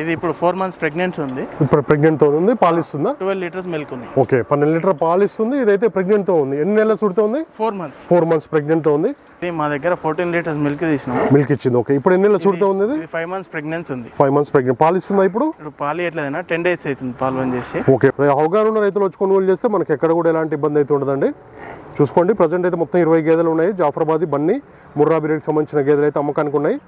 ఇది ఇప్పుడు four months pregnancy ఉంది. ఇప్పుడు ప్రెగ్నెంట్తో ఉంది పాలిస్తుందా? ట్వెల్వ్ లీటర్స్ మిల్క్ ఉంది. ఓకే పన్నెండు లీటర్ పాలిస్తుంది ఇదైతే ప్రెగ్నెంట్తో ఉంది. ఎన్ని నెలల ఉంది? ఫోర్ మంత్స్ ఫోర్ మంత్స్ ప్రెగ్నెంట్తో ఉంది. ఇది మా దగ్గర ఫోర్టీన్ లీటర్స్ మిల్క్ తీసినాము మిల్క్ ఇచ్చింది. ఓకే ఇప్పుడు ఎన్ని నెలల సుడితో ఉంది ఫైవ్ మంత్స్ ప్రెగ్నెన్సీ ఉంది. ఫైవ్ మంత్స్ ప్రెగ్నెంట్ పాలిస్తుందా ఇప్పుడు? ఇప్పుడు పాలు ఎట్లేదైనా టెన్ డేస్ అవుతుంది పాలు బంద్ చేసి. ఓకే అవగాహన ఉన్న రైతులు వచ్చి కొనుగోలు చేస్తే మనకి ఎక్కడ కూడా ఎలాంటి ఇబ్బంది అయితే ఉండదండి. చూసుకోండి ప్రజెంట్ అయితే మొత్తం ఇరవై గేదెలు ఉన్నాయి. జాఫరాబాద్ బన్నీ ముర్రా బిరెడ్కి సంబంధించిన గేదెలు అయితే అమ్మకానికి ఉన్నాయి.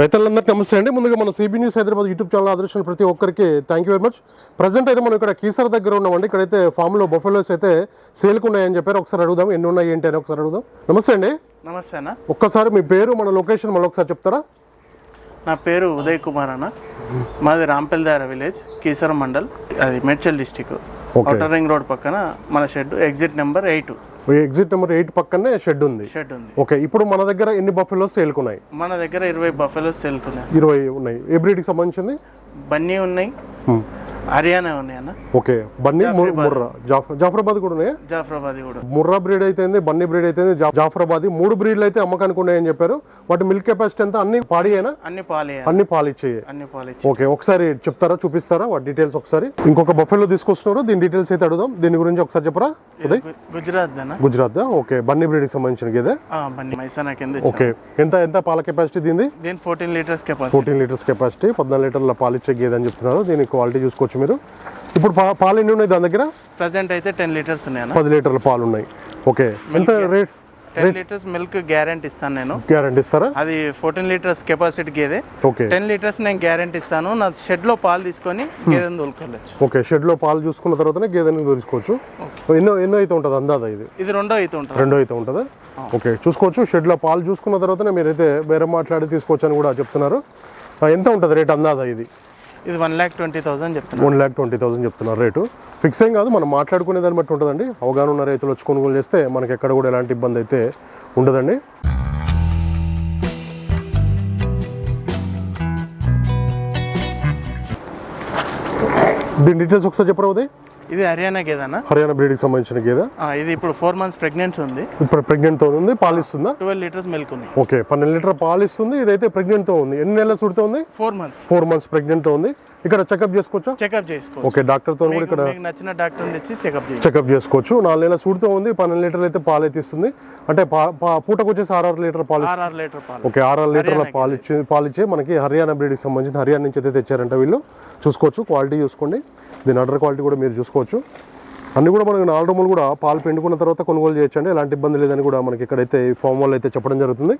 రైతులందరికీ నమస్తే అండి. ముందుగా మన CB news Hyderabad YouTube channel ఆదర్శించిన ప్రతి ఒక్కరికి thank you very much present అయితే మనం ఇక్కడ కీసర దగ్గర ఉన్నామండి. ఇక్కడైతే ఫామ్లో బొఫెలోస్ అయితే సేల్కి ఉన్నాయని చెప్పారు. ఒకసారి అడుగుదాం ఎన్ని ఉన్నాయి ఏంటి అని ఒకసారి అడుగుదాం. నమస్తే అండి. నమస్తే అన్న. ఒక్కసారి మీ పేరు మన లొకేషన్ మళ్ళీ ఒకసారి చెప్తారా? నా పేరు ఉదయ్ కుమార్ అన్న. మాది రాంపెల్దార విలేజ్ కీసరం మండల్. అది Medchal district outer ring road పక్కన మన shed exit number eight exit number eight పక్కనే షెడ్ ఉంది. షెడ్ ఉంది. ఓకే ఇప్పుడు మన దగ్గర ఎన్ని బఫెలోస్ సేల్కున్నాయి? మన దగ్గర ఇరవై బఫెలోస్ సెల్కున్నాయి. ఇరవై ఉన్నాయి. ఏ బ్రీడ్కి సంబంధించింది? బన్నీ ఉన్నాయి. హర్యానా ఉన్నాయి అన్న ఓకే బన్నీ ముర్రా. జాఫ్ జాఫరాబాద్ కూడా ఉన్నాయి? జాఫరాబాద్ కూడా. ముర్రా బ్రీడ్ అయితే బన్నీ బ్రీడ్ అయితే జాఫరాబాద్ మూడు బ్రీడ్లు అయితే అమ్మకానికి ఉన్నాయని చెప్పారు. వాటి మిల్క్ కెపాసిటీ అంతా అన్ని పాడి అయినా? అన్ని పాలే అన్ని పాలు ఇచ్చేయి అన్ని పాలు ఓకే ఒకసారి చెప్తారా? చూపిస్తారా? వాటి డీటెయిల్స్ ఒకసారి. ఇంకొక బఫెలో తీసుకొస్తున్నారు. దీని డీటెయిల్స్ అయితే అడుగుదాం. దీని గురించి ఒకసారి చెప్పరా? గుజరాత్ గుజరాత్ ఓకే బన్నీ సంబంధించిన గేదె మైసానా కింద ఇచ్చాం. ఓకే ఎంత ఎంత పాల కెపాసిటీ దీని fourteen litres capacity. Fourteen litres capacity. పద్నాలుగు లీటర్ల పాలు ఇచ్చే గేదె అని చెప్తున్నారు. దీని క్వాలిటీ చూసుకోవచ్చు. మీరు? ఇప్పుడు పాలు ఎన్ని ఉన్నాయి దాని దగ్గర? ప్రజెంట్ అయితే టెన్ లీటర్స్ ఉన్నాయి పది లీటర్ల పాలు ఉన్నాయి. ఓకే. ఎంత rate? Ten litres milk guarantee ఇస్తాను నేను. గ్యారంటీ ఇస్తారా? అది ఫోర్టీన్ లీటర్స్ కెపాసిటీ గేదె ఓకే. టెన్ లీటర్స్ నేను గ్యారెంటీ ఇస్తాను. నా షెడ్లో పాలు తీసుకొని గేదెని తోలుకెళ్ళచ్చు ఓకే. షెడ్లో పాలు చూసుకున్న తర్వాతనే గేదెని తీసుకోవచ్చు ఎన్నో ఎన్నో అయితే ఉంటుంది అందాదా ఇది? ఇది రెండో అయితే ఉంటుంది. రెండో అయితే ఉంటుందా? ఓకే. చూసుకోవచ్చు. షెడ్లో పాలు చూసుకున్న తర్వాతనే మీరైతే వేరే మాట్లాడి తీసుకోవచ్చు అని కూడా చెప్తున్నారు. ఎంత ఉంటుంది రేట్ అందాదా ఇది? ఇది వన్ ల్యాక్ ట్వంటీ థౌసండ్ చెప్తున్నారు వన్ ల్యాక్ ట్వంటీ థౌసండ్ చెప్తున్నారు రేటు. ఫిక్స్ ఏం కాదు మనం మాట్లాడుకునే దాన్ని బట్టి ఉంటుందండి. అవగాహన ఉన్న రైతులు వచ్చి కొనుగోలు చేస్తే మనకి ఎక్కడ కూడా ఎలాంటి ఇబ్బంది అయితే ఉండదండి. దీని డీటెయిల్స్ ఒకసారి చెప్పరా ఉదయ్? ఇది హర్యానా గేదెనా? హర్యానా బ్రీడ్కి సంబంధించిన గేదె? ఇది ఇప్పుడు ఫోర్ మంత్స్ ప్రెగ్నెన్సీ ఉంది. ఇప్పుడు ప్రెగ్నెంట్తో ఉంది పాలిస్తుందా? ట్వెల్వ్ లీటర్స్ మిల్క్ ఉంది. ఓకే పన్నెండు లీటర్ పాలిస్తుంది ఇదైతే ప్రెగ్నెంట్తో ఉంది. ఎన్ని నెలల సుడితో ఉంది? ఫోర్ మంత్స్ ఫోర్ మంత్స్ ప్రెగ్నెంట్తో ఉంది. ఇక్కడ చెకప్ చేసుకోవచ్చా? చెకప్ చేసుకో ఓకే డాక్టర్తో కూడా ఇక్కడ నచ్చిన డాక్టర్ తెచ్చి చెకప్ చెకప్ చేసుకోవచ్చు. నాలుగు నెలల సూడితో ఉంది పన్నెండు లీటర్లు అయితే పాలు అయితే ఇస్తుంది. అంటే పూటకు వచ్చేసి ఆరు లీటర్ పాలు. ఆర్ఆర్ లీటర్ పాలు. ఓకే ఆరు లీటర్ల పాలు ఇచ్చి పాలు ఇచ్చే మనకి హర్యానా బ్రీడ్కి సంబంధించి హర్యానా నుంచి అయితే తెచ్చారంట వీళ్ళు. చూసుకోవచ్చు క్వాలిటీ చూసుకోండి. దీని అడర్ క్వాలిటీ కూడా మీరు చూసుకోవచ్చు. అన్ని కూడా మనకి నాలుగు రూములు కూడా పాలు పెండుకున్న తర్వాత కొనుగోలు చేయొచ్చండి. ఎలాంటి ఇబ్బంది లేదని కూడా మనకి ఇక్కడైతే ఫామ్ వాళ్ళు అయితే చెప్పడం జరుగుతుంది.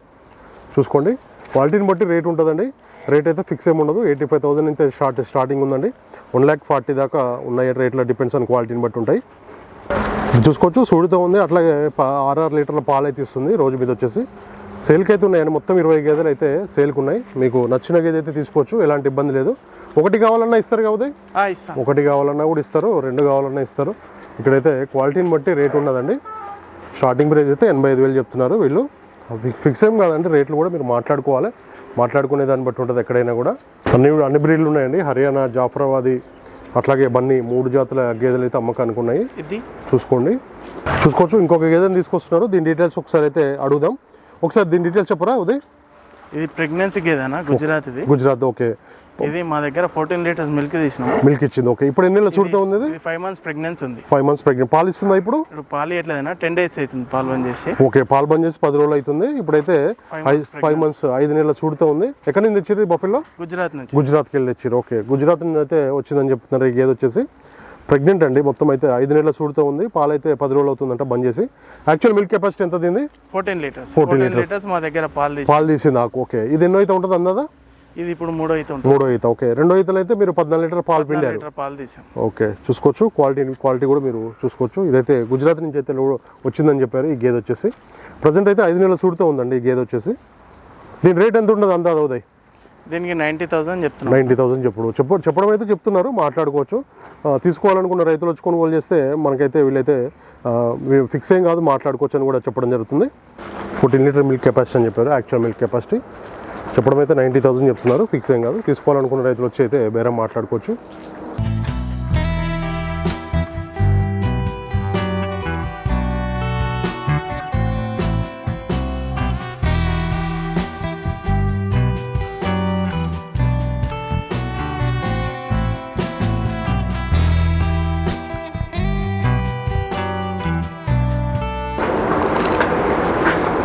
చూసుకోండి. క్వాలిటీని బట్టి రేట్ ఉంటుందండి. రేట్ అయితే ఫిక్స్ ఏమి ఉండదు. ఎయిటీ ఫైవ్ థౌసండ్ అయితే స్టార్ట్ స్టార్టింగ్ ఉందండి. వన్ ల్యాక్ ఫార్టీ దాకా ఉన్నాయి రేట్లో డిపెండ్స్ ఆన్ క్వాలిటీని బట్టి ఉంటాయి. చూసుకోవచ్చు. సూడితో ఉంది. అట్లాగే ఆర్ఆర్ లీటర్ల పాలు అయితే ఇస్తుంది. రోజు మీద వచ్చేసి. సేల్కి అయితే ఉన్నాయండి. మొత్తం ఇరవై గేదెలు అయితే సేల్కి ఉన్నాయి. మీకు నచ్చిన గేదె అయితే తీసుకోవచ్చు. ఎలాంటి ఇబ్బంది లేదు. ఒకటి కావాలన్నా ఇస్తారు కాబట్టి ఒకటి కావాలన్నా కూడా ఇస్తారు రెండు కావాలన్నా ఇస్తారు. ఇక్కడైతే క్వాలిటీని బట్టి రేట్ ఉన్నదండి. స్టార్టింగ్ ప్రైస్ అయితే ఎనభై ఐదు వేలు చెప్తున్నారు వీళ్ళు. ఫిక్స్ ఏం కాదండి రేట్లు కూడా మీరు మాట్లాడుకోవాలి. మాట్లాడుకునే దాన్ని బట్టి ఉంటుంది ఎక్కడైనా కూడా. అన్ని అన్ని బ్రీడ్లు ఉన్నాయండి. హర్యానా జాఫరాబాది అట్లాగే బన్నీ మూడు జాతుల గేదెలు అయితే అమ్మకానికి ఉన్నాయి. చూసుకోండి. చూసుకోవచ్చు. ఇంకొక గేదెని తీసుకొస్తున్నారు. దీని డీటెయిల్స్ ఒకసారి అయితే అడుగుదాం. ఒకసారి దీని డీటెయిల్స్ చెప్పరా ఉదయ్? ఇది ప్రెగ్నెన్సీ గేదెనా? గుజరాత్ ఇది గుజరాత్ ఓకే. ఇది మా దగ్గర ఫోర్టీన్ లీటర్స్ మిల్క్ తీసినాము. మిల్క్ ఇచ్చింది. ఓకే ఇప్పుడు ఎన్ని నెలల సూడితో ఉంది? ఫైవ్ మంత్స్ ప్రెగ్నెన్సీ ఉంది. ఫైవ్ మంత్స్ ప్రెగ్నెంట్ పాలు ఇస్తుందా ఇప్పుడు? ఇప్పుడు పాలు ఎట్లేదైనా టెన్ డేస్ అవుతుంది పాలు బంద్ చేసి. ఓకే పాలు బంద్ చేసి పది రోజులు అవుతుంది. ఇప్పుడైతే ఫైవ్ మంత్స్ ఐదు నెలల చూడుతూ ఉంది. ఎక్కడి నుంచి తెచ్చారు బఫెల్లో? గుజరాత్ నుంచి. గుజరాత్కి వెళ్ళి తెచ్చారు ఓకే గుజరాత్ నుంచి అయితే వచ్చిందని చెప్తున్నారు. గేదె వచ్చేసి. ప్రెగ్నెంట్ అండి. మొత్తం అయితే ఐదు నెలల చూడుతూ ఉంది. పాలు అయితే పది రోజులు అవుతుందంట బంద్ చేసి. యాక్చువల్ మిల్క్ కెపాసిటీ ఎంత దీన్ని ఫోర్టీన్ లీటర్స్. 14 fourteen litres. మా దగ్గర పాలు పాలు తీసి నాకు. ఓకే ఇది ఎన్నో అయితే ఉంటుంది అందాదా? ఇది ఇప్పుడు మూడో అయితే ఉంటుంది. మూడో ఈత ఓకే. రెండో ఈతలు అయితే మీరు పద్నాలుగు లీటర్ పాలు పిండారు. లీటర్ పాలు తీసాం. ఓకే చూసుకోవచ్చు. క్వాలిటీ క్వాలిటీ కూడా మీరు చూసుకోవచ్చు. ఇదైతే గుజరాత్ నుంచి అయితే వచ్చిందని చెప్పారు. ఈ గేదె వచ్చేసి ప్రజెంట్ అయితే ఐదు నెలల సూడుతో ఉందండి ఈ గేదె వచ్చేసి. దీని రేట్ ఎంత ఉండదు అందాదా ఉదయ్ దీనికి నైంటీ థౌసండ్ చెప్తున్నాం. నైంటీ థౌసండ్ చెప్పడు. చెప్ప చెప్పడం అయితే చెప్తున్నారు మాట్లాడుకోవచ్చు. తీసుకోవాలనుకున్న రైతులు వచ్చి కొనుగోలు చేస్తే మనకైతే వీళ్ళైతే ఫిక్స్ ఏం కాదు మాట్లాడుకోవచ్చు అని కూడా చెప్పడం జరుగుతుంది. ఫోర్టీన్ లీటర్ మిల్క్ కెపాసిటీ అని చెప్పారు యాక్చువల్ మిల్క్ కెపాసిటీ. చెప్పడం అయితే నైంటీ థౌసండ్ చెప్తున్నారు. ఫిక్స్ ఏం కాదు. తీసుకోవాలనుకున్న రైతులు వచ్చి అయితే బేరం మాట్లాడుకోవచ్చు.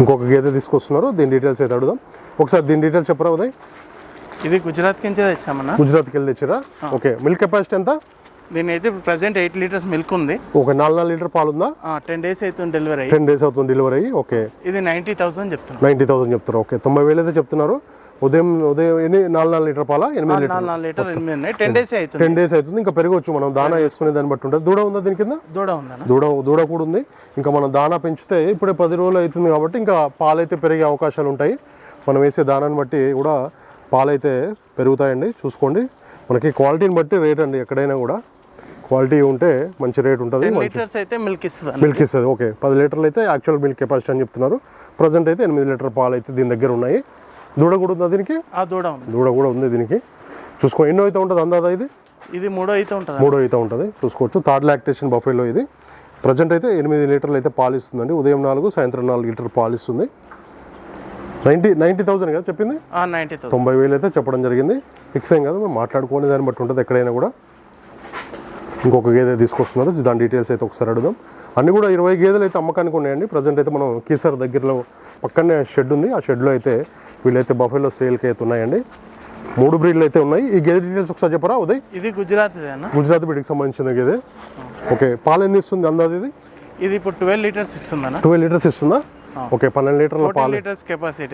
ఇంకొక గేదె తీసుకొస్తున్నారు. దీని డీటెయిల్స్ అయితే అడుగుదాం. ఒకసారి దీని డీటెయిల్స్ చెప్పరా ఉదయ్? ఇది గుజరాత్ నుంచి తెచ్చామన్నా. గుజరాత్కి వెళ్ళి తెచ్చిరా? ఓకే. మిల్క్ కెపాసిటీ ఎంత? దీని అయితే ప్రజెంట్ ఎయిట్ లీటర్స్ మిల్క్ ఉంది. ఒక నాలుగు నాలుగు లీటర్ పాలు ఉందా టెన్ డేస్ అవుతుంది డెలివరీ అయ్యి. టెన్ డేస్ అవుతుంది డెలివరీ అయ్యి. ఓకే. ఇది నైంటీ థౌసండ్ చెప్తున్నాం. నైంటీ థౌసండ్ చెప్తారు ఓకే. తొంభై వేలు అయితే చెప్తున్నారు. ఉదయం ఉదయం ఎన్ని? నాలుగు నాలుగు లీటర్ పాల? ఎనిమిది లీటర్ నాలుగు నాలుగు లీటర్ ఎనిమిది ఉన్నాయి టెన్ డేస్ అవుతుంది. టెన్ డేస్ అవుతుంది. ఇంకా పెరగవచ్చు మనం దానా వేసుకునే దాన్ని బట్టి ఉంటుంది. దూడ ఉందా దీని కింద? దూడ దూడ దూడ కూడా ఉంది. ఇంకా మనం దానా పెంచితే ఇప్పుడే పది రోజులు అవుతుంది కాబట్టి ఇంకా పాలైతే పెరిగే అవకాశాలు ఉంటాయి. మనం వేసే దానాన్ని బట్టి కూడా పాలైతే పెరుగుతాయండి. చూసుకోండి. మనకి క్వాలిటీని బట్టి రేట్ అండి ఎక్కడైనా కూడా. క్వాలిటీ ఉంటే మంచి రేట్ ఉంటుంది. టెన్ లీటర్స్ అయితే మిల్క్ ఇస్తుంది మిల్క్ ఇస్తుంది. ఓకే. పది లీటర్లు అయితే యాక్చువల్ మిల్క్ కెపాసిటీ అని చెప్తున్నారు. ప్రజెంట్ అయితే ఎనిమిది లీటర్ పాలు అయితే దీని దగ్గర ఉన్నాయి. దూడ కూడా ఉందా దీనికి? ఆ దూడ ఉంది. దూడ కూడా ఉంది దీనికి. చూసుకో ఎన్నో అయితే ఉంటుంది అందాదా ఇది? ఇది మూడో అయితే ఉంటుంది. మూడో అయితే ఉంటుంది. చూసుకోవచ్చు. థర్డ్ లాక్టేషన్ బఫేలో ఇది. ప్రజెంట్ అయితే ఎనిమిది లీటర్లు అయితే పాలు ఇస్తుందండి ఉదయం నాలుగు సాయంత్రం నాలుగు లీటర్ పాలు ఇస్తుంది నైంటీ నైంటీ థౌసండ్ కదా చెప్పింది? నైంటీ తొంభై వేలు అయితే చెప్పడం జరిగింది. ఫిక్స్ ఏం కాదు మేము మాట్లాడుకునే దాన్ని బట్టి ఉంటుంది ఎక్కడైనా కూడా. ఇంకొక గేదె తీసుకొస్తున్నారు. దాని డీటెయిల్స్ అయితే ఒకసారి అడుగుదాం. అన్ని కూడా ఇరవై గేదెలు అయితే అమ్మకానికి ఉన్నాయండి. ప్రజెంట్ అయితే మనం కీసర్ దగ్గరలో పక్కనే షెడ్ ఉంది. ఆ షెడ్లో అయితే వీళ్ళైతే బఫెలో సేల్కి అయితే ఉన్నాయండి. మూడు బ్రీడ్లు అయితే ఉన్నాయి. ఈ గేదె డీటెయిల్స్ ఒకసారి చెప్పరా ఉదయ్? ఇది గుజరాత్ గుజరాత్ బ్రీడ్కి సంబంధించిన గేదె. ఓకే పాలు ఎన్ని ఇస్తుంది అందాది ఇది? ఇది ఇప్పుడు ట్వెల్వ్ లీటర్స్ ఇస్తుందన్న. ట్వెల్వ్ లీటర్స్ ఇస్తుందా? ఓకే పన్నెండు లీటర్ల పాలు.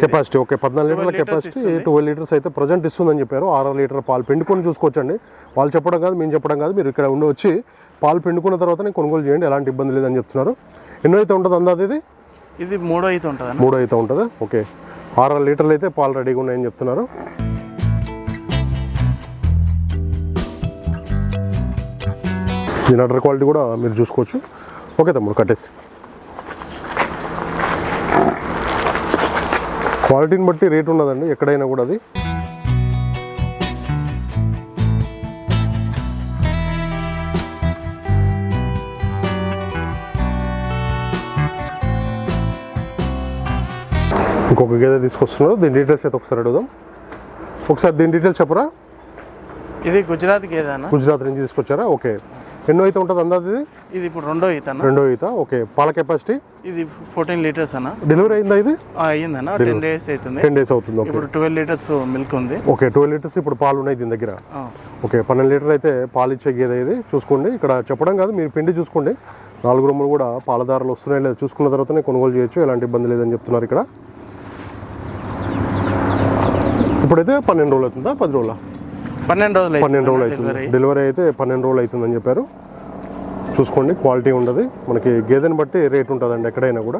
కెపాసిటీ ఓకే పద్నాలుగు లీటర్ల 12 liters కెపాసిటీ ట్వెల్వ్ లీటర్స్ అయితే ప్రజెంట్ ఇస్తుందని చెప్పారు. ఆరు లీటర్ పాలు పిండుకొని చూసుకోవచ్చండి. వాళ్ళు చెప్పడం కాదు మేము చెప్పడం కాదు. మీరు ఇక్కడ ఉండి వచ్చి పాలు పిండుకున్న తర్వాతనే కొనుగోలు చేయండి. ఎలాంటి ఇబ్బంది లేదని చెప్తున్నారు. ఎన్నో అయితే ఉంటుంది అందాది ఇది? ఇది మూడో అయితే ఉంటుంది? మూడో అయితే ఉంటుంది? ఓకే. ఆరు లీటర్లు అయితే పాలు రెడీగా ఉన్నాయని చెప్తున్నారు. దీని అటర్ క్వాలిటీ కూడా మీరు చూసుకోవచ్చు. ఓకే తమ్ముడు కట్టేసి. క్వాలిటీని బట్టి రేట్ ఉన్నదండి ఎక్కడైనా కూడా అది. ఇంకొక గేదె తీసుకొస్తున్నారు దీని డీటెయిల్స్ అయితే ఒకసారి అడుగుదాం. ఒకసారి దీని డీటెయిల్స్ చెప్పరా? ఇది గుజరాత్ గేదె గుజరాత్ నుంచి తీసుకొచ్చారా? ఓకే. ఎన్నో అయితే ఉంటుంది అందాది ఇది? ఇది ఇప్పుడు రెండో ఈత రెండో ఈత. ఓకే. పాల కెపాసిటీ ఇది ఫోర్టీన్ లీటర్స్ అన్న డెలివరీ అయిందా ఇది? ఆ, అయ్యిందన్న టెన్ డేస్ అవుతుంది. టెన్ డేస్ అవుతుంది ఓకే. ఇప్పుడు ట్వెల్వ్ లీటర్స్ మిల్క్ ఉంది. ఓకే ట్వెల్వ్ లీటర్స్ ఇప్పుడు పాలు ఉన్నాయి దీని దగ్గర. ఓకే పన్నెండు లీటర్ అయితే పాలు ఇచ్చే గేదె ఇది. చూసుకోండి. ఇక్కడ చెప్పడం కాదు మీరు పిండి చూసుకోండి. నాలుగు రొమ్ములు కూడా పాలదారులు వస్తున్నాయి. లేదా చూసుకున్న తర్వాతనే కొనుగోలు చేయొచ్చు. ఎలాంటి ఇబ్బంది లేదని చెప్తున్నారు ఇక్కడ. ఇప్పుడైతే పన్నెండు రోజులు అవుతుందా? పది రోజుల? పన్నెండు రోజులు పన్నెండు రోజులు అవుతుంది. డెలివరీ అయితే పన్నెండు రోజులు అవుతుందని చెప్పారు. చూసుకోండి క్వాలిటీ ఉండదు. మనకి గేదెని బట్టి రేట్ ఉంటుందండి ఎక్కడైనా కూడా.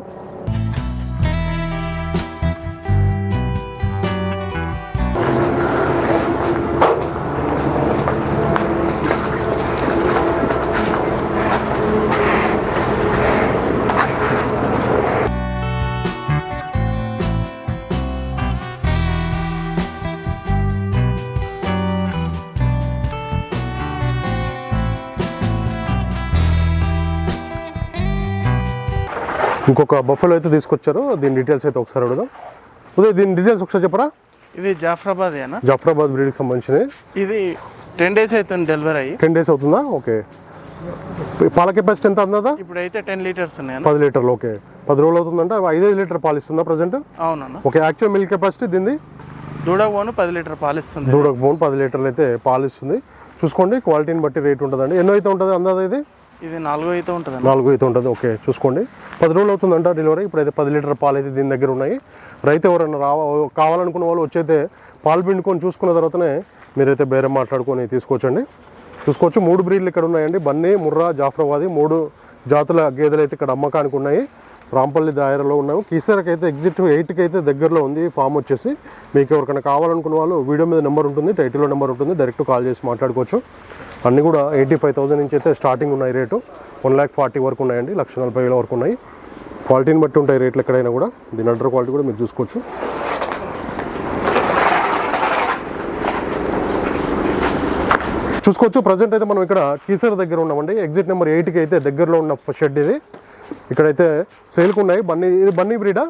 ఇంకొక బఫెలో అయితే తీసుకొచ్చారు. దీని డీటెయిల్స్ అయితే ఒకసారి అడుగుదాం. ఉదయ్ దీని డీటెయిల్స్ ఒకసారి చెప్పరా? ఇది జాఫ్రాబాద్ జాఫరాబాద్ బ్రీడ్కి సంబంధించినవి ఇది టెన్ డేస్ అవుతుంది డెలివరీ అయ్యి. టెన్ డేస్ అవుతుందా? ఓకే. పాల కెపాసిటీ ఎంత అందా ఇప్పుడు అయితే టెన్ లీటర్స్ ఉన్నాయి పది లీటర్లు ఓకే. పది రోజులు అవుతుందంటే. ఐదైదు లీటర్ పాలు ఇస్తుందా ప్రజెంట్ అవునన్న. ఓకే యాక్చువల్ మిల్క్ కెపాసిటీ దీన్ని దూడకు పోను పది లీటర్ పాలు ఇస్తుంది. దూడకు పోను పది లీటర్లు అయితే పాలు ఇస్తుంది. చూసుకోండి క్వాలిటీని బట్టి రేట్ ఉంటుందండి. ఎన్నో అయితే ఉంటుంది అందాజ ఇది? ఇది నాలుగో అయితే ఉంటుంది నాలుగో అయితే ఉంటుంది. ఓకే చూసుకోండి. పది రోజులు అవుతుందంట డెలివరీ ఇప్పుడైతే పది లీటర్ పాలు అయితే దీని దగ్గర ఉన్నాయి. రైతు ఎవరైనా రావ? కావాలనుకున్న వాళ్ళు వచ్చైతే పాలు పిండుకొని చూసుకున్న తర్వాతనే మీరైతే బేరం మాట్లాడుకొని తీసుకోవచ్చండి చూసుకోవచ్చు. మూడు బ్రీడ్లు ఇక్కడ ఉన్నాయండి. బన్నీ ముర్రా జాఫ్రాబాది మూడు జాతుల గేదెలు అయితే ఇక్కడ అమ్మకానికి ఉన్నాయి. రాంపల్లి దాయరలో ఉన్నాము. కీసరకి అయితే ఎగ్జిట్ ఎయిట్కి అయితే దగ్గరలో ఉంది. ఫామ్ వచ్చేసి మీకు ఎవరికైనా కావాలనుకున్న వాళ్ళు వీడియో మీద నెంబర్ ఉంటుంది టైటిల్లో నెంబర్ ఉంటుంది డైరెక్ట్ కాల్ చేసి మాట్లాడుకోవచ్చు. అన్నీ కూడా ఎయిటీ ఫైవ్ థౌసండ్ నుంచి అయితే స్టార్టింగ్ ఉన్నాయి రేటు. వన్ ల్యాక్ ఫార్టీ వరకు ఉన్నాయండి లక్ష నలభై వేల వరకు ఉన్నాయి. క్వాలిటీని బట్టి ఉంటాయి రేట్లు ఎక్కడైనా కూడా. దీని అండర్ క్వాలిటీ కూడా మీరు చూసుకోవచ్చు. చూసుకోవచ్చు ప్రజెంట్ అయితే మనం ఇక్కడ కీసర్ దగ్గర ఉన్నామండి. ఎగ్జిట్ నెంబర్ ఎయిట్కి అయితే దగ్గరలో ఉన్న షెడ్ ఇది. ఇక్కడైతే సేల్కి ఉన్నాయి. బన్నీ ఇది బన్నీ బ్రీడా?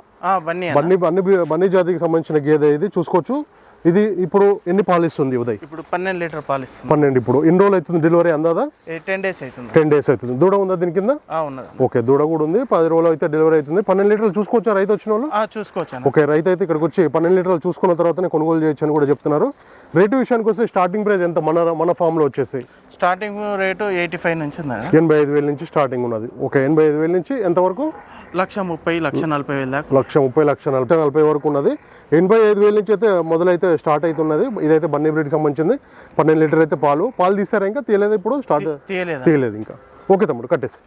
బన్నీ బన్నీ బన్నీ జాతికి సంబంధించిన గేదె ఇది. చూసుకోవచ్చు. ఇది ఇప్పుడు ఎన్ని పాలు ఇస్తుంది ఉదయ్? ఇప్పుడు పన్నెండు లీటర్ పాలు ఇస్తుంది పన్నెండు ఇప్పుడు. ఎన్ని రోజులు అవుతుంది డెలివరీ అందాదా? టెన్ డేస్ అవుతుంది. టెన్ డేస్ అవుతుంది. దూడ ఉందా దీని కింద? ఉన్నది. ఓకే దూడ కూడా ఉంది. పది రోజులు అయితే డెలివరీ అవుతుంది. పన్నెండు లీటర్లు చూసుకోవచ్చా రైతు వచ్చిన వాళ్ళు? చూసుకోవచ్చు ఓకే రైతు అయితే ఇక్కడికి వచ్చి పన్నెండు లీటర్లు చూసుకున్న తర్వాతనే కొనుగోలు చేయొచ్చు అని కూడా చెప్తున్నారు. రేటు విషయానికి వస్తే స్టార్టింగ్ ప్రైస్ ఎంత? మన మన ఫామ్లో వచ్చేసి? స్టార్టింగ్ రేటు ఎయిటీ ఫైవ్ నుంచి. ఎనభై ఐదు వేల నుంచి స్టార్టింగ్ ఉన్నది. ఓకే ఎనభై ఐదు వేల నుంచి ఎంతవరకు? లక్ష ముప్పై లక్ష నలభై వేల దాకా. లక్ష ముప్పై లక్ష నలభై నలభై వరకు ఉన్నది. ఎనభై ఐదు వేల నుంచి అయితే మొదలైతే స్టార్ట్ అవుతున్నది. ఇదైతే బన్నీ బ్రీడ్కి సంబంధించింది. పన్నెండు లీటర్ అయితే పాలు. పాలు తీసారా ఇంకా? తీయలేదు ఇప్పుడు? స్టార్ట్ తీయలేదా? ఇంకా. ఓకే తమ్ముడు కట్టేసి.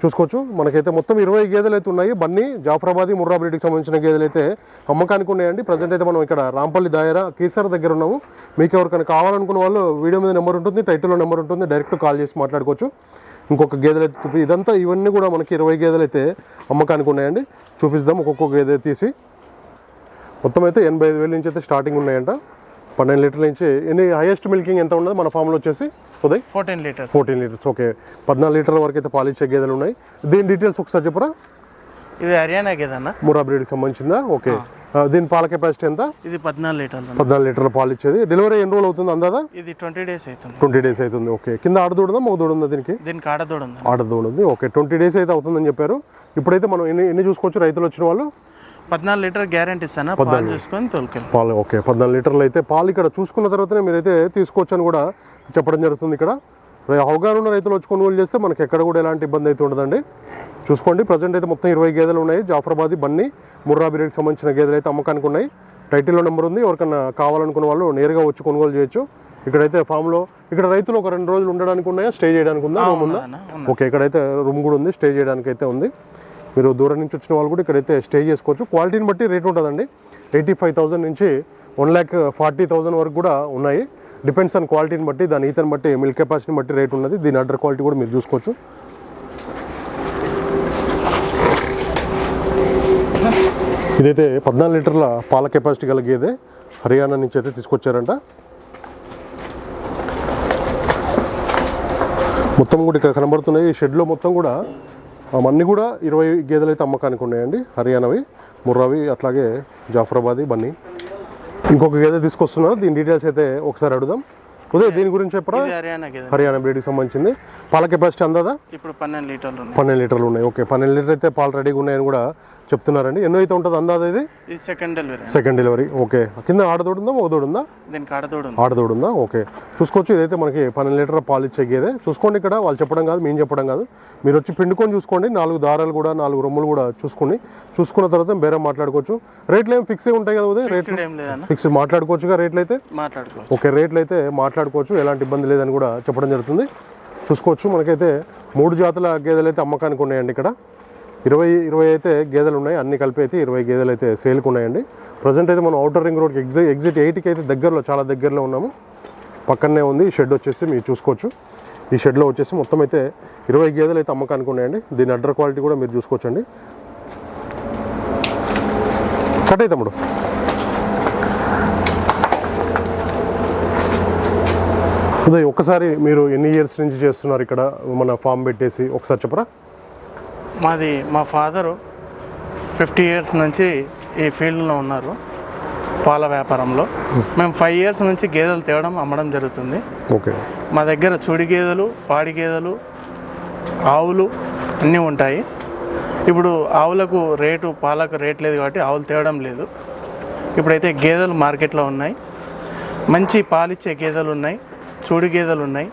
చూసుకోవచ్చు. మనకైతే మొత్తం ఇరవై గేదెలు అయితే ఉన్నాయి. బన్నీ జాఫరాబాదీ ముర్రా బ్రీడ్కి సంబంధించిన గేదెలు అయితే అమ్మకానికి ఉన్నాయండి. ప్రజెంట్ అయితే మనం ఇక్కడ రాంపల్లి దాయరా కేసర్ దగ్గర ఉన్నాము. మీకు ఎవరికైనా కావాలనుకున్న వాళ్ళు వీడియో మీద నెంబర్ ఉంటుంది టైటిల్లో నెంబర్ ఉంటుంది డైరెక్ట్ కాల్ చేసి మాట్లాడుకోవచ్చు. ఇంకొక గేదెలు అయితే చూపి ఇదంతా ఇవన్నీ కూడా మనకి ఇరవై గేదెలు అయితే అమ్మకానికి ఉన్నాయండి. చూపిస్తాం ఒక్కొక్క గేదె తీసి. మొత్తం అయితే ఎనభై ఐదు వేల నుంచి అయితే స్టార్టింగ్ ఉన్నాయంట. పన్నెండు లీటర్ల నుంచి ఎన్ని హైయెస్ట్ మిల్కింగ్ ఎంత ఉన్నది? మన ఫామ్లో వచ్చేసి Uday? Fourteen litres fourteen litres okay పద్నాలుగు లీటర్ల వరకు అయితే పాలిచ్చే గేదెలు ఉన్నాయి. దీని డీటెయిల్స్ ఒకసారి చెప్పరా? ఇది హర్యానా గేదన్న మురా బ్రీడ్కి సంబంధించిందా? ఓకే. దీని పాల కెపాసిటీ ఎంత? ఇది పద్నాలుగు లీటర్లు. పద్నాలుగు లీటర్ల పాలు ఇచ్చేది. డెలివరీ ఎన్ని రోజులు అవుతుంది అందాదా? ఇది ట్వంటీ డేస్ అవుతుంది. ట్వంటీ డేస్ అవుతుంది. ఓకే. కింద ఆడదూడదా మగ దూడుందా దీనికి? దీనికి ఆడదోడు ఉంది ఆడదూడు ఉంది ఓకే. ట్వంటీ డేస్ అయితే అవుతుందని చెప్పారు. ఇప్పుడైతే మనం ఎన్ని ఎన్ని చూసుకోవచ్చు రైతులు వచ్చిన వాళ్ళు? పద్నాలుగు లీటర్ గ్యారంటీ ఇస్తాను? పాలు చూసుకొని తోలుకెళ్ళి. పాలు ఓకే. పద్నాలుగు లీటర్లు అయితే పాలు ఇక్కడ చూసుకున్న తర్వాతనే మీరైతే తీసుకోవచ్చు అని కూడా చెప్పడం జరుగుతుంది ఇక్కడ. అవగాహన ఉన్న రైతులు వచ్చి కొనుగోలు చేస్తే మనకి ఎక్కడ కూడా ఎలాంటి ఇబ్బంది అయితే ఉండదండి. చూసుకోండి. ప్రజెంట్ అయితే మొత్తం ఇరవై గేదెలు ఉన్నాయి. జాఫరాబాదీ బన్నీ ముర్రా సంబంధించిన గేదెలు అయితే అమ్మకానికి ఉన్నాయి. టైటిల్లో నెంబర్ ఉంది. ఎవరికన్నా కావాలనుకున్న వాళ్ళు నేరుగా వచ్చి కొనుగోలు చేయొచ్చు. ఇక్కడైతే ఫామ్లో ఇక్కడ రైతులు ఒక రెండు రోజులు ఉండడానికి ఉన్నాయా? స్టే చేయడానికి ఉందా? రూమ్ ఉందా. ఓకే ఇక్కడైతే రూమ్ కూడా ఉంది. స్టే చేయడానికి అయితే ఉంది. మీరు దూరం నుంచి వచ్చిన వాళ్ళు కూడా ఇక్కడైతే స్టే చేసుకోవచ్చు. క్వాలిటీని బట్టి రేట్ ఉంటుందండి. ఎయిటీ ఫైవ్ థౌసండ్ నుంచి వన్ ల్యాక్ ఫార్టీ థౌసండ్ వరకు కూడా ఉన్నాయి. డిపెండ్స్ ఆన్ క్వాలిటీని బట్టి దాని ఈతని బట్టి మిల్క్ కెపాసిటీని బట్టి రేట్ ఉన్నది. దీని అడ్డర్ క్వాలిటీ కూడా మీరు చూసుకోవచ్చు. ఇదైతే పద్నాలుగు లీటర్ల పాల కెపాసిటీ గల గేదె హర్యానా నుంచి అయితే తీసుకొచ్చారంట. మొత్తం కూడా ఇక్కడ కనబడుతున్నాయి. ఈ షెడ్లో మొత్తం కూడా అన్నీ కూడా ఇరవై గేదెలు అయితే అమ్మకానికి ఉన్నాయండి హర్యానావి. ముర్రావి అట్లాగే జాఫరాబాదీ బన్నీ. ఇంకొక గేదె తీసుకొస్తున్నారు. దీని డీటెయిల్స్ అయితే ఒకసారి అడుగుదాం. ఉదయ్ దీని గురించి చెప్పరా? హర్యానా బ్రీడ్కి సంబంధించింది. పాల కెపాసిటీ అందాదా? ఇప్పుడు పన్నెండు లీటర్లు పన్నెండు లీటర్లు ఉన్నాయి. ఓకే పన్నెండు లీటర్ అయితే పాలు రెడీగా ఉన్నాయని కూడా చెప్తున్నారండి. ఎన్నో అయితే ఉంటుంది అందాదా ఇది? Second delivery second delivery okay కింద ఆడదోడు ఉందా మగదోడు ఉందా దీనికి ఆడదోడు ఉంది ఆడదోడు ఉందా ఓకే చూసుకోవచ్చు. ఇదైతే మనకి పన్నెండు లీటర్ పాలు ఇచ్చే గేదె. చూసుకోండి ఇక్కడ. వాళ్ళు చెప్పడం కాదు మేము చెప్పడం కాదు. మీరు వచ్చి పిండుకొని చూసుకోండి. నాలుగు దారాలు కూడా నాలుగు రొమ్ములు కూడా చూసుకోండి చూసుకున్న తర్వాత బేరే మాట్లాడుకోవచ్చు. రేట్లు ఏం ఫిక్స్ ఉంటాయి కదా ఉదయం? రేట్ ఫిక్స్డ్ ఏం లేదన్న. ఫిక్స్ మాట్లాడుకోవచ్చుగా రేట్లు అయితే? మాట్లాడుకోవచ్చు. ఓకే రేట్లు అయితే మాట్లాడుకోవచ్చు. ఎలాంటి ఇబ్బంది లేదని కూడా చెప్పడం జరుగుతుంది. చూసుకోవచ్చు. మనకైతే మూడు జాతుల గేదెలు అయితే అమ్మకానికి ఉన్నాయండి ఇక్కడ. ఇరవై ఇరవై అయితే గేదెలు ఉన్నాయి. అన్ని కలిపి అయితే ఇరవై గేదెలు అయితే సేల్కి ఉన్నాయండి. ప్రజెంట్ అయితే మనం అవుటర్ రింగ్ రోడ్కి ఎగ్జిట్ ఎగ్జిట్ ఎయిట్కి అయితే దగ్గరలో చాలా దగ్గరలో ఉన్నాము. పక్కనే ఉంది. ఈ షెడ్ వచ్చేసి మీరు చూసుకోవచ్చు. ఈ షెడ్లో వచ్చేసి మొత్తం అయితే ఇరవై గేదెలు అయితే అమ్మకానికి ఉన్నాయండి. దీని అడ్డర్ క్వాలిటీ కూడా మీరు చూసుకోవచ్చండి. కట్ అయితే తమ్ముడు. ఉదయ్ ఒక్కసారి మీరు ఎన్ని ఇయర్స్ నుంచి చేస్తున్నారు ఇక్కడ? మన ఫామ్ పెట్టేసి ఒకసారి చెప్పరా? మాది మా ఫాదరు ఫిఫ్టీ ఇయర్స్ నుంచి ఈ ఫీల్డ్లో ఉన్నారు పాల వ్యాపారంలో. మేము ఫైవ్ ఇయర్స్ నుంచి గేదెలు తేవడం అమ్మడం జరుగుతుంది. ఓకే. మా దగ్గర చూడి గేదెలు పాడి గేదెలు ఆవులు అన్నీ ఉంటాయి. ఇప్పుడు ఆవులకు రేటు పాలకు రేట్ లేదు కాబట్టి ఆవులు తేవడం లేదు. ఇప్పుడైతే గేదెలు మార్కెట్లో ఉన్నాయి. మంచి పాలిచ్చే గేదెలు ఉన్నాయి చూడి గేదెలు ఉన్నాయి.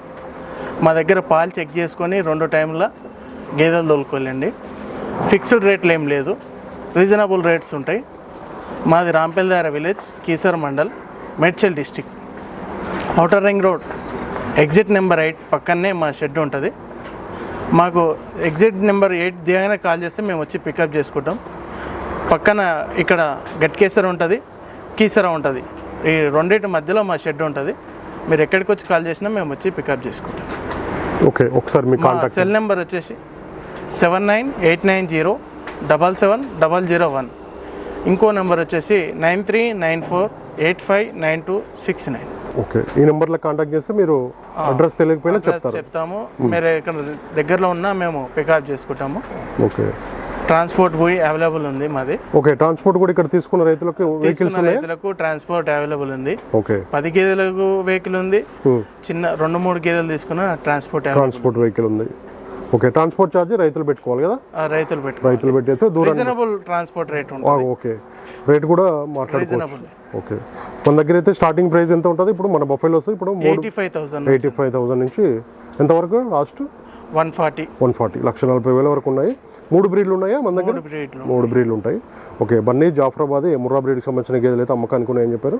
మా దగ్గర పాలు చెక్ చేసుకొని రెండు టైంల గేదెలు తోలుకోలేండి. ఫిక్స్డ్ రేట్లు ఏం లేదు. రీజనబుల్ రేట్స్ ఉంటాయి. మాది Rampeldara village Keesara mandal Medchal district outer ring road exit number eight పక్కనే మా షెడ్ ఉంటుంది. మాకు ఎగ్జిట్ నెంబర్ ఎయిట్ దిగానే కాల్ చేస్తే మేము వచ్చి పికప్ చేసుకుంటాం. పక్కన ఇక్కడ గట్కేసర ఉంటుంది కీసర ఉంటుంది. ఈ రెండింటి మధ్యలో మా షెడ్ ఉంటుంది. మీరు ఎక్కడికి వచ్చి కాల్ చేసినా మేము వచ్చి పికప్ చేసుకుంటాం. ఓకే ఒకసారి మీ సెల్ నెంబర్ వచ్చేసి seven nine eight nine zero double seven double zero one ఇంకో నెంబర్ వచ్చేసి nine three nine four eight five nine two six nine okay ఈ నెంబర్లో కాంటాక్ట్ చేస్తే మీరు అడ్రస్ తెలియకపోయినా చెప్తారు. చెప్తాము. మీరు ఇక్కడ దగ్గరలో ఉన్నా మేము పికప్ చేసుకుంటాము. ఓకే. ట్రాన్స్పోర్ట్ పోయి అవైలబుల్ ఉంది మాది. ఓకే ట్రాన్స్పోర్ట్ కూడా ఇక్కడ తీసుకున్న రైతులకు వెహికల్స్ రైతులకు ట్రాన్స్పోర్ట్ అవైలబుల్ ఉంది. ఓకే. పది గేదెలకు వెహికల్ ఉంది. చిన్న రెండు మూడు గేదెలు తీసుకున్న ట్రాన్స్పోర్ట్ ట్రాన్స్పోర్ట్ వెహికల్ ఉంది. ఓకే ట్రాన్స్పోర్ట్ ఛార్జ్ రైతులు పెట్టుకోవాలి కదా? రైతులు పెట్టుకో రైతులు పెట్టేస్తే దూరం రీజనబుల్ ట్రాన్స్పోర్ట్ రేట్ ఉంటుంది. ఓకే. రేట్ కూడా మాట్లాడుకోవచ్చు. ఓకే. మన దగ్గర అయితే స్టార్టింగ్ ప్రైస్ ఎంత ఉంటుంది? ఇప్పుడు మన బఫెలోస్ ఇప్పుడు eighty five thousand eighty five thousand నుంచి ఎంతవరకు last one forty one forty లక్ష నలభై వేల వరకు ఉన్నాయి. మూడు బ్రీడ్లు ఉన్నాయా మన దగ్గర? మూడు బ్రీడ్లు. ఉంటాయి. ఓకే బన్నీ జాఫరాబాద్ ముర్రా బ్రీడ్కి సంబంధించిన గేదెలు అయితే అమ్మకానికి ఉన్నాయని చెప్పారు.